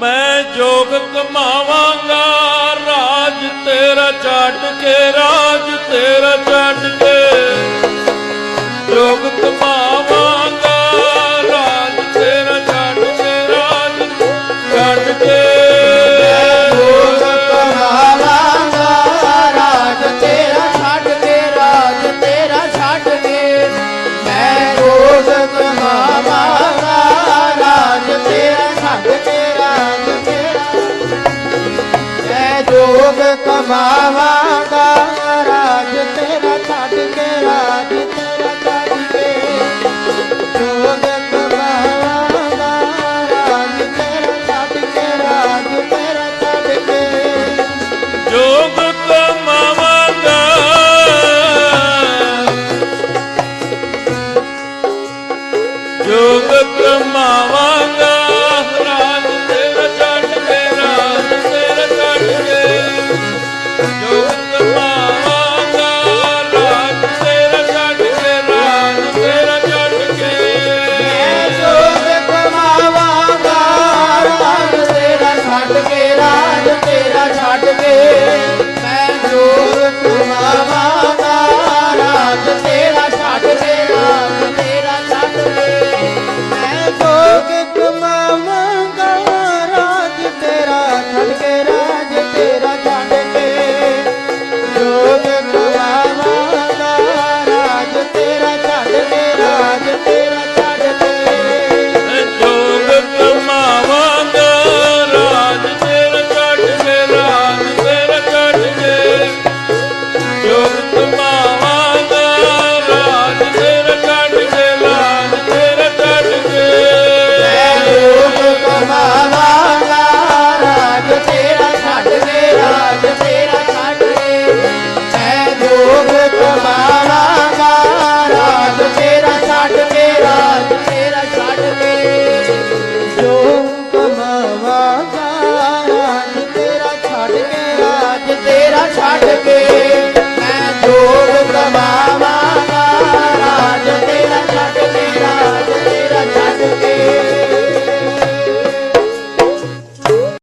ਮੈਂ ਜੋਗ ਕਮਾਵਾਂਗਾ ਰਾਜ ਤੇਰਾ ਛੱਡ ਕੇ ਰਾਜ ਤੇਰਾ ਛੱਡ ਕੇ। ਭੋਗ ਕਮਾਵਾਂਗਾ ਰਾਜ ਤੇਰਾ ਛੱਡ ਕੇ, ਰਾਜ ਤੇਰਾ ਛੱਡ ਕੇ। ਰਾਜ ਤੇਰਾ ਛੱਡ ਕੇ, ਰਾਜ ਤੇਰਾ ਛੱਡ ਕੇ। ਜੋਗ ਕਮਾਵਾਂਗਾ ਜੋਗ ਤੇਰਾ ਛੱਡ